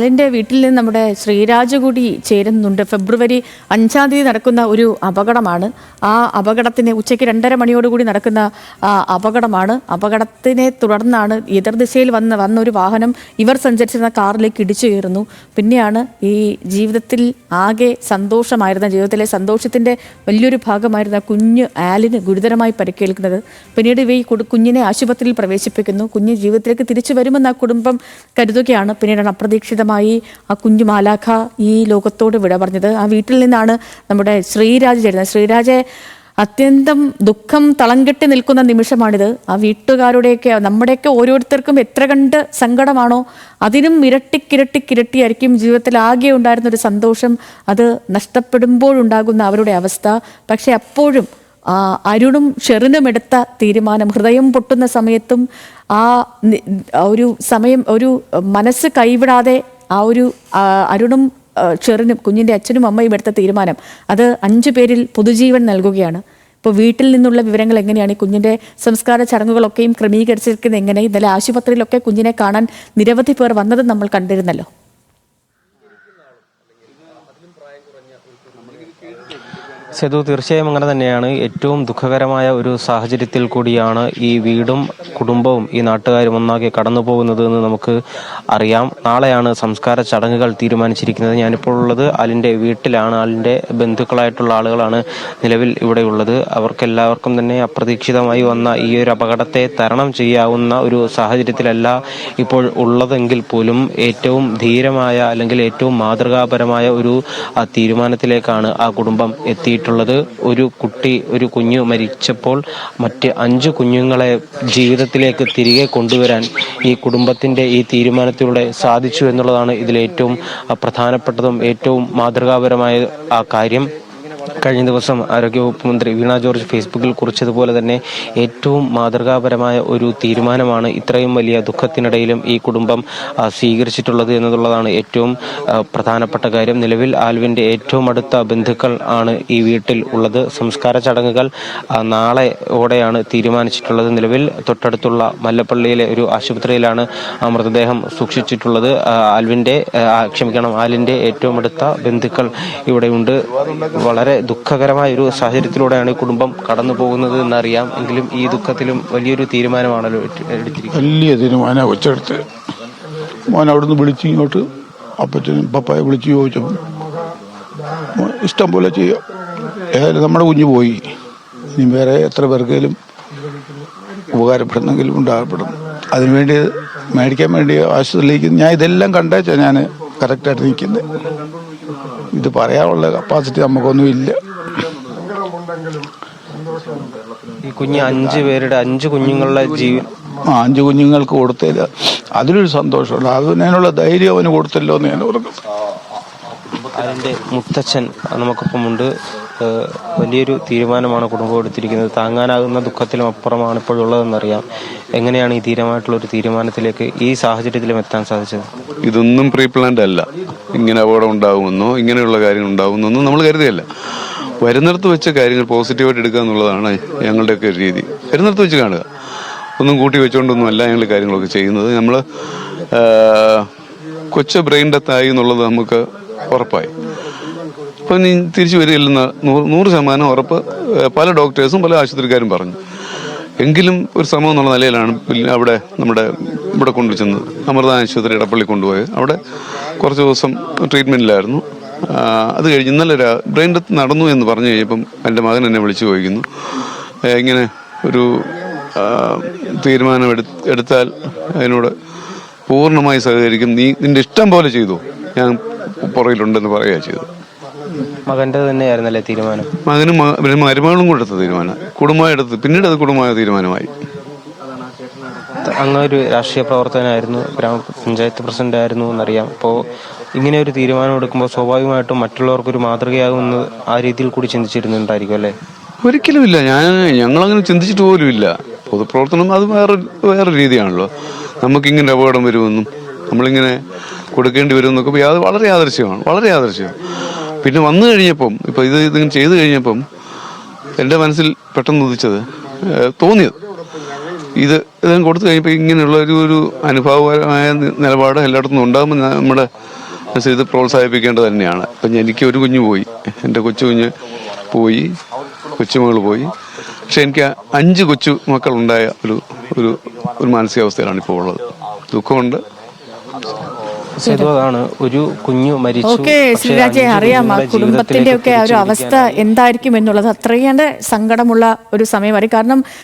അതിന്റെ വീട്ടിൽ നിന്ന് നമ്മുടെ ശ്രീരാജ് കൂടി ചേരുന്നുണ്ട്. ഫെബ്രുവരി അഞ്ചാം തീയതി നടക്കുന്ന ഒരു അപകടമാണ്. ആ അപകടത്തിന് ഉച്ചയ്ക്ക് രണ്ടര മണിയോടുകൂടി നടക്കുന്ന അപകടമാണ്. അപകടത്തിനെ തുടർന്നാണ് എതിർദിശയിൽ വന്ന വന്ന ഒരു വാഹനം ഇവർ സഞ്ചരിച്ചിരുന്ന കാറിലേക്ക് ഇടിച്ചു കയറുന്നു. പിന്നെയാണ് ഈ ജീവിതത്തിൽ ആകെ സന്തോഷമായിരുന്ന ജീവിതത്തിലെ സന്തോഷത്തിന്റെ വലിയൊരു ഭാഗമായിരുന്ന കുഞ്ഞ് ആലിന് ഗുരുതരമായി പരിക്കേൽക്കുന്നത്. പിന്നീട് ഇവ ഈ കുഞ്ഞിനെ ആശുപത്രിയിൽ പ്രവേശിപ്പിക്കുന്നു. കുഞ്ഞ് ജീവിതത്തിലേക്ക് തിരിച്ചു വരുമെന്ന് ആ കുടുംബം കരുതുകയാണ്. പിന്നീടാണ് അപ്രതീക്ഷിതമായി ആ കുഞ്ഞു മാലാഖ ഈ ലോകത്തോട് വിട പറഞ്ഞത്. ആ വീട്ടിൽ നിന്നാണ് നമ്മുടെ ശ്രീരാജ് ചേരുന്നത്. ശ്രീരാജെ അത്യന്തം ദുഃഖം തളം കെട്ടി നിൽക്കുന്ന നിമിഷമാണിത്. ആ വീട്ടുകാരുടെയൊക്കെ നമ്മുടെയൊക്കെ ഓരോരുത്തർക്കും എത്ര കണ്ട് സങ്കടമാണോ അതിനും ഇരട്ടി കിരട്ടി ഇരട്ടിക്കിരട്ടിക്കിരട്ടിയായിരിക്കും ജീവിതത്തിൽ ആകെ ഉണ്ടായിരുന്ന ഒരു സന്തോഷം. അത് നഷ്ടപ്പെടുമ്പോഴുണ്ടാകുന്ന അവരുടെ അവസ്ഥ. പക്ഷെ അപ്പോഴും അരുണും ഷെറിനും എടുത്ത തീരുമാനം ഹൃദയം പൊട്ടുന്ന സമയത്തും ആ ഒരു സമയം ഒരു മനസ്സ് കൈവിടാതെ ആ ഒരു അരുണും ചെറിനും കുഞ്ഞിന്റെ അച്ഛനും അമ്മയും എടുത്ത തീരുമാനം. അത് അഞ്ചു പേരിൽ പൊതുജീവൻ നൽകുകയാണ്. ഇപ്പോൾ വീട്ടിൽ നിന്നുള്ള വിവരങ്ങൾ എങ്ങനെയാണ്? ഈ കുഞ്ഞിന്റെ സംസ്കാര ചടങ്ങുകളൊക്കെയും ക്രമീകരിച്ചിരിക്കുന്നത് എങ്ങനെ ഇന്നലെ ആശുപത്രിയിലൊക്കെ കുഞ്ഞിനെ കാണാൻ നിരവധി പേർ വന്നത് നമ്മൾ കണ്ടിരുന്നല്ലോ. സേതു തീർച്ചയായും അങ്ങനെ തന്നെയാണ്. ഏറ്റവും ദുഃഖകരമായ ഒരു സാഹചര്യത്തിൽ കൂടിയാണ് ഈ വീടും കുടുംബവും ഈ നാട്ടുകാരും ഒന്നാകെ കടന്നു പോകുന്നത് എന്ന് നമുക്ക് അറിയാം. നാളെയാണ് സംസ്കാര ചടങ്ങുകൾ തീരുമാനിച്ചിരിക്കുന്നത്. ഞാനിപ്പോൾ ഉള്ളത് അലിന്റെ വീട്ടിലാണ്. അലിന്റെ ബന്ധുക്കളായിട്ടുള്ള ആളുകളാണ് നിലവിൽ ഇവിടെയുള്ളത് അവർക്കെല്ലാവർക്കും തന്നെ അപ്രതീക്ഷിതമായി വന്ന ഈ ഒരു അപകടത്തെ തരണം ചെയ്യാവുന്ന ഒരു സാഹചര്യത്തിലല്ല ഇപ്പോൾ ഉള്ളതെങ്കിൽ പോലും ഏറ്റവും ധീരമായ അല്ലെങ്കിൽ ഏറ്റവും മാതൃകാപരമായ ഒരു തീരുമാനത്തിലേക്കാണ് ആ കുടുംബം എത്തിയിട്ടുള്ളത്. ഒരു കുട്ടി ഒരു കുഞ്ഞു മരിച്ചപ്പോൾ മറ്റ് അഞ്ച് കുഞ്ഞുങ്ങളെ ജീവിതത്തിലേക്ക് തിരികെ കൊണ്ടുവരാൻ ഈ കുടുംബത്തിന്റെ ഈ തീരുമാനത്തിലൂടെ സാധിച്ചു എന്നുള്ളതാണ് ഇതിലേറ്റവും പ്രധാനപ്പെട്ടതും ഏറ്റവും മാതൃകാപരമായ ആ കാര്യം. കഴിഞ്ഞ ദിവസം ആരോഗ്യവകുപ്പ് മന്ത്രി വീണ ജോർജ് ഫേസ്ബുക്കിൽ കുറിച്ചതുപോലെ തന്നെ ഏറ്റവും മാതൃകാപരമായ ഒരു തീരുമാനമാണ് ഇത്രയും വലിയ ദുഃഖത്തിനിടയിലും ഈ കുടുംബം സ്വീകരിച്ചിട്ടുള്ളത് എന്നുള്ളതാണ് ഏറ്റവും പ്രധാനപ്പെട്ട കാര്യം. നിലവിൽ ആൽവിന്റെ ഏറ്റവും അടുത്ത ബന്ധുക്കൾ ആണ് ഈ വീട്ടിൽ ഉള്ളത്. സംസ്കാര ചടങ്ങുകൾ നാളെ ഓടെയാണ് തീരുമാനിച്ചിട്ടുള്ളത്. നിലവിൽ തൊട്ടടുത്തുള്ള മല്ലപ്പള്ളിയിലെ ഒരു ആശുപത്രിയിലാണ് മൃതദേഹം സൂക്ഷിച്ചിട്ടുള്ളത്. ആൽവിന്റെ ക്ഷമിക്കണം ആലിന്റെ ഏറ്റവും അടുത്ത ബന്ധുക്കൾ ഇവിടെയുണ്ട്. വളരെ ദുഃഖകരമായ ഒരു സാഹചര്യത്തിലൂടെയാണ് കുടുംബം കടന്നു പോകുന്നത് എന്നറിയാം. എങ്കിലും ഈ ദുഃഖത്തിലും വലിയൊരു തീരുമാനമാണല്ലോ വലിയ തീരുമാനം വെച്ചെടുത്ത് മോൻ അവിടുന്ന് വിളിച്ച് ഇങ്ങോട്ട് അപ്പച്ചനും പപ്പായെ വിളിച്ച് ചോദിച്ചപ്പോൾ ഇഷ്ടം പോലെ ചെയ്യാം ഏതായാലും നമ്മുടെ കുഞ്ഞു പോയി. ഇനി വേറെ എത്ര പേർക്കെങ്കിലും ഉപകാരപ്പെടുന്നെങ്കിലും ഉണ്ടാകപ്പെടും. അതിനുവേണ്ടി മേടിക്കാൻ വേണ്ടി ആശുപത്രിയിലേക്ക് ഞാൻ ഇതെല്ലാം കണ്ടേച്ചാ ഞാൻ കറക്റ്റായിട്ട് നിൽക്കുന്നത് ഇത് പറയാനുള്ള കപ്പാസിറ്റി നമുക്കൊന്നും ഇല്ല ഈ കുഞ്ഞ് അഞ്ച് പേരുടെ അഞ്ച് കുഞ്ഞുങ്ങളുടെ ജീവൻ ആ അഞ്ച് കുഞ്ഞുങ്ങൾക്ക് കൊടുത്തില്ല അതിലൊരു സന്തോഷമുണ്ട്. അതിനുള്ള ധൈര്യം അവന് കൊടുത്തല്ലോ എന്ന് ഞാൻ ഓർക്കുന്നു. അതിന്റെ മുത്തച്ഛൻ നമുക്കൊപ്പം ഉണ്ട് ഏഹ് വലിയൊരു തീരുമാനമാണ് കുടുംബം എടുത്തിരിക്കുന്നത്. താങ്ങാനാകുന്ന ദുഃഖത്തിലും അപ്പുറമാണ് ഇപ്പോഴുള്ളതെന്നറിയാം. എങ്ങനെയാണ് ഈ ധീരമായിട്ടുള്ള ഒരു തീരുമാനത്തിലേക്ക് ഈ സാഹചര്യത്തിലും എത്താൻ സാധിച്ചത്? ഇതൊന്നും പ്രീ പ്ലാൻഡ് അല്ല. ഇങ്ങനെ അപകടം ഉണ്ടാകുമെന്നോ ഇങ്ങനെയുള്ള കാര്യങ്ങൾ ഉണ്ടാകുമെന്നൊന്നും നമ്മൾ കരുതിയല്ല. വരുന്നിടത്ത് വെച്ച കാര്യങ്ങൾ പോസിറ്റീവായിട്ട് എടുക്കുക എന്നുള്ളതാണ് ഞങ്ങളുടെയൊക്കെ ഒരു രീതി. വരുന്നിടത്ത് വെച്ച് കാണുക. ഒന്നും കൂട്ടി വെച്ചുകൊണ്ടൊന്നുമല്ല ഞങ്ങൾ കാര്യങ്ങളൊക്കെ ചെയ്യുന്നത്. നമ്മൾ കൊച്ചു ബ്രെയിൻ ഡെത്ത് എന്നുള്ളത് നമുക്ക് ഉറപ്പായി. അപ്പൊ നീ തിരിച്ചു വരികയില്ലെന്ന് നൂറ് ശതമാനം ഉറപ്പ് പല ഡോക്ടേഴ്സും പല ആശുപത്രിക്കാരും പറഞ്ഞു. എങ്കിലും ഒരു ശ്രമം എന്നുള്ള നിലയിലാണ് പിന്നെ അവിടെ നമ്മുടെ ഇവിടെ കൊണ്ടു ചെന്നത്. അമൃത ആശുപത്രി ഇടപ്പള്ളി കൊണ്ടുപോയത്. അവിടെ കുറച്ച് ദിവസം ട്രീറ്റ്മെന്റിലായിരുന്നു അത് കഴിഞ്ഞ് ഇന്നലെ ബ്രെയിൻ ഡെത്ത് നടന്നു എന്ന് പറഞ്ഞു കഴിഞ്ഞപ്പം എന്റെ മകൻ എന്നെ വിളിച്ചു ചോദിക്കുന്നു. ഇങ്ങനെ ഒരു തീരുമാനം എടു എടുത്താൽ അതിനോട് പൂർണമായി സഹകരിക്കും. നീ നിന്റെ ഇഷ്ടം പോലെ ചെയ്തു. ഞാൻ പുറകിലുണ്ടെന്ന് പറയുക ചെയ്തത്. മകന്റെ തന്നെയായിരുന്നല്ലേ തീരുമാനം? മകനും മ- മരുമകളും കൂടെ എടുത്ത തീരുമാനം. കുടുംബമായി എടുത്ത് പിന്നീട് അത് കുടുംബമായ തീരുമാനമായി. അങ്ങ് ഒരു രാഷ്ട്രീയ പ്രവർത്തകനായിരുന്നു. ഗ്രാമപഞ്ചായത്ത് പ്രസിഡന്റ് ആയിരുന്നു എന്നറിയാം. അപ്പോൾ ഇങ്ങനെ ഒരു തീരുമാനം എടുക്കുമ്പോൾ സ്വാഭാവികമായിട്ടും മറ്റുള്ളവർക്ക് മറ്റുള്ളവർക്കൊരു മാതൃകയാകുമെന്ന് ആ രീതിയിൽ കൂടി ചിന്തിച്ചിരുന്നുണ്ടായിരിക്കും അല്ലേ? ഒരിക്കലും ഇല്ല ഞാൻ ഞങ്ങളങ്ങനെ ചിന്തിച്ചിട്ട് പോലും ഇല്ല പൊതുപ്രവർത്തനം അത് വേറെ വേറെ രീതിയാണല്ലോ. നമുക്കിങ്ങനെ അപകടം വരുമെന്നും നമ്മളിങ്ങനെ കൊടുക്കേണ്ടി വരുമെന്നൊക്കെ യാ- വളരെ ആദർശമാണ് വളരെ യാദൃശ്യമാണ്. പിന്നെ വന്നു കഴിഞ്ഞപ്പം ഇപ്പൊ ഇത് ഇത് ചെയ്തു കഴിഞ്ഞപ്പം എന്റെ മനസ്സിൽ പെട്ടെന്ന് ഉദിച്ചത് തോന്നിയത്. ഇത് ഇതും കൊടുത്തു കഴിഞ്ഞപ്പോൾ ഇങ്ങനെയുള്ള ഒരു ഒരു അനുഭവപരമായ നിലപാട് എല്ലായിടത്തും ഉണ്ടാകുമ്പോൾ നമ്മുടെ ഇത് പ്രോത്സാഹിപ്പിക്കേണ്ടത് തന്നെയാണ്. ഇപ്പം എനിക്ക് ഒരു കുഞ്ഞു പോയി. എന്റെ കൊച്ചു കുഞ്ഞ് പോയി കൊച്ചുമകൾ പോയി. പക്ഷെ എനിക്ക് അഞ്ച് കൊച്ചു മക്കളുണ്ടായ ഒരു ഒരു ഒരു മാനസികാവസ്ഥയിലാണ് ഇപ്പോൾ ഉള്ളത്. ദുഃഖമുണ്ട്. അതാണ് ഒരു കുഞ്ഞു മരിച്ചു. ഓക്കെ ശ്രീരാജെ അറിയാം ആ കുടുംബത്തിന്റെ ഒക്കെ ആ ഒരു അവസ്ഥ എന്തായിരിക്കും എന്നുള്ളത്. അത്രയേണ്ട സങ്കടമുള്ള ഒരു സമയമായിരിക്കും. കാരണം